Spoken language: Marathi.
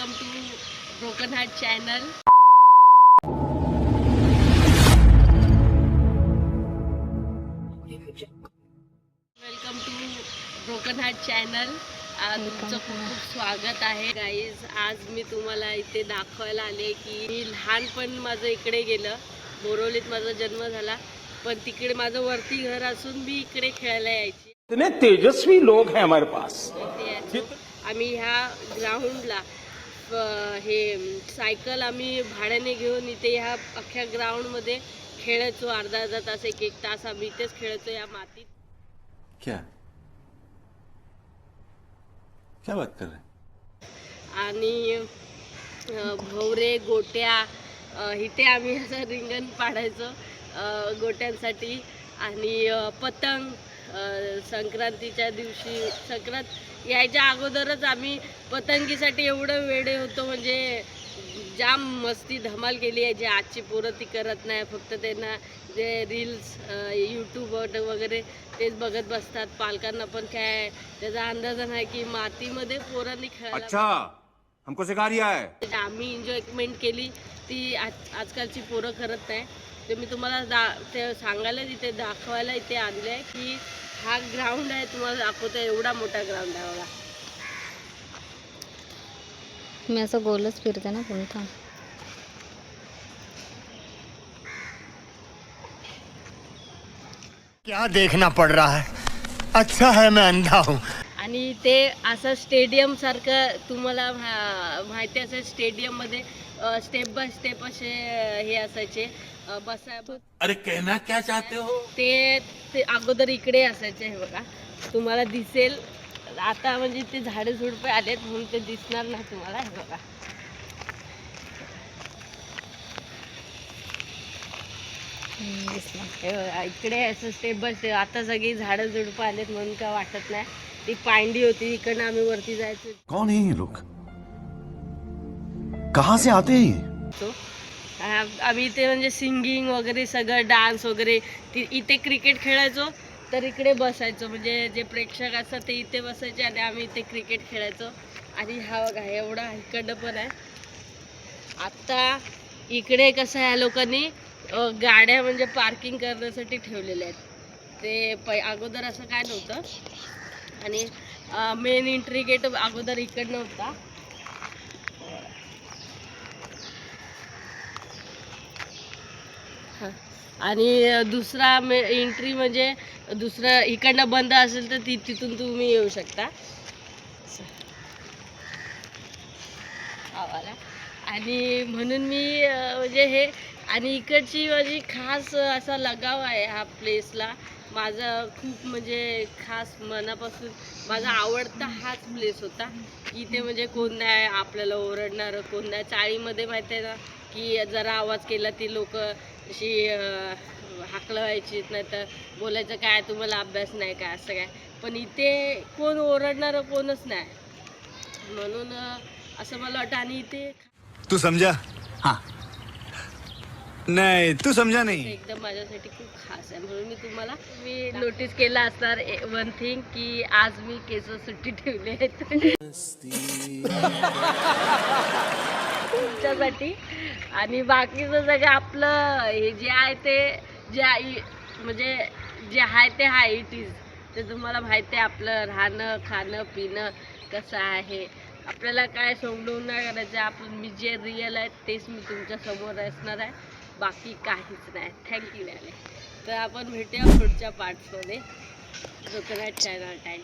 Welcome to broken heart channel welcome to broken heart channel तुमचं खूप खूप स्वागत आहे. गाईज आज मी तुम्हाला इथे दाखवायला आले की मी लहानपण माझं इकडे गेलं. बोरवलीत माझा जन्म झाला. पण तिकडे माझं वरती घर असून मी इकडे खेळायला यायची. इतने तेजस्वी लोग हैं हमारे पास। इथे यायचो. आम्ही ह्या ग्राउंडला हे सायकल आम्ही भाड्याने घेऊन इथे ह्या अख्ख्या ग्राउंडमध्ये खेळायचो अर्धा अर्धा तास एक एक तास आम्ही इथेच खेळायचो या मातीत. क्या? क्या बात कर रहे हैं? आणि अ, भवरे गोट्या अ, इथे आम्ही असं रिंगण पाडायचो अ, गोट्यांसाठी. आणि अ, पतंग संक्रांतीच्या दिवशी संक्रांत यायच्या अगोदरच आम्ही पतंगीसाठी एवढं वेडे होतो म्हणजे जाम मस्ती धमाल केली आहे. जे आजची पोरं ती करत नाही फक्त त्यांना जे रील्स यूट्यूबवर वगैरे तेच बघत बसतात. पालकांना पण काय त्याचा अंदाज नाही की मातीमध्ये पोरांनी खेळायला हमको सिखा रिया है. म्हणजे आम्ही एन्जॉयमेंट केली. ती आज आजकालची पोरं करत नाही. ते मी तुम्हाला दा ते सांगायला इथे दाखवायला इथे आणलं आहे की हा ग्राउंड आहे तुम्हाला दाखवतो एवढा मोठा ग्राउंड आहे बघा. मी असं गोलच फिरते ना पुन्हा क्या देखना पड़ रहा है? अच्छा है मैं अंधा हूँ। आणि ते असं स्टेडियम सारखं तुम्हाला मा- माहिती असेल स्टेडियममध्ये स्टेप बाय स्टेप असे हे असायचे. अ, बसा अरे कहना क्या चाहते हो? ते ते अगोदर इकडे असायचे हे बघा. तुम्हाला दिसेल. आता म्हणजे ते झाडे झुडपे आलेत म्हणून ते दिसणार नाही तुम्हाला हे बघा. हे बघा इकडे असं स्टेप बाय स्टेप आता सगळी झाडं झुडपं आलेत म्हणून काय वाटत नाही. ती पांडी होती इकडनं आम्ही वरती जायचो. कौन है लोग? कहाँ से आते हैं तो आम्ही इथे म्हणजे सिंगिंग वगैरे सगळं डान्स वगैरे ती इथे क्रिकेट खेळायचो तर इकडे बसायचो. म्हणजे जे प्रेक्षक असतात ते इथे बसायचे आणि आम्ही इथे क्रिकेट खेळायचो. आणि हा बघा एवढा इकडं पण आहे. आत्ता इकडे कसं आहे ह्या लोकांनी गाड्या म्हणजे पार्किंग करण्यासाठी ठेवलेल्या आहेत. ते पै अगोदर असं काय नव्हतं. आणि मेन एंट्री गेट अगोदर इकडनं होता. आणि दुसरा दुसरा एंट्री म्हणजे दुसरं इकडनं बंद असेल तर ती तिथून तुम्ही येऊ शकता. आवाला. आणि म्हणून मी म्हणजे हे आणि इकडची माझी खास असा लगाव आहे हा प्लेसला माझा खूप म्हणजे खास मनापासून माझा आवडता हाच प्लेस होता. इथे म्हणजे कोण नाही आपल्याला ओरडणारं कोण नाही. चाळीमध्ये माहिती आहे ना की जरा आवाज केला ती लोक अशी हाकलवायची नाही तर बोलायचं काय तुम्हाला अभ्यास नाही काय असं काय. पण इथे कोण ओरडणारं कोणच नाही. म्हणून असं मला वाटतं. आणि इथे तू समझा हाँ. नहीं तू समझा नहीं. एकदम माझ्यासाठी खूप खास आहे. म्हणून मी तुम्हाला मी नोटीस केलं असणार वन थिंग की आज मी केस सुट्टी ठेवली आहेत. आमच्यासाठी. आणि बाकीचं सगळं आपलं हे जे आहे ते जे आई म्हणजे जे आहे ते हाय इट इज ते तुम्हाला माहिती आहे आपलं राहणं खाणं पिणं कसं आहे. आपल्याला काय सोंगडून नाही करायचं आपण मी जे रिअल आहे तेच मी तुमच्यासमोर असणार आहे. बाकी काहीच नाही. थँक्यू मॅले तर आपण भेटूया पुढच्या पार्ट्समध्ये कोकोनट चॅनल टाईम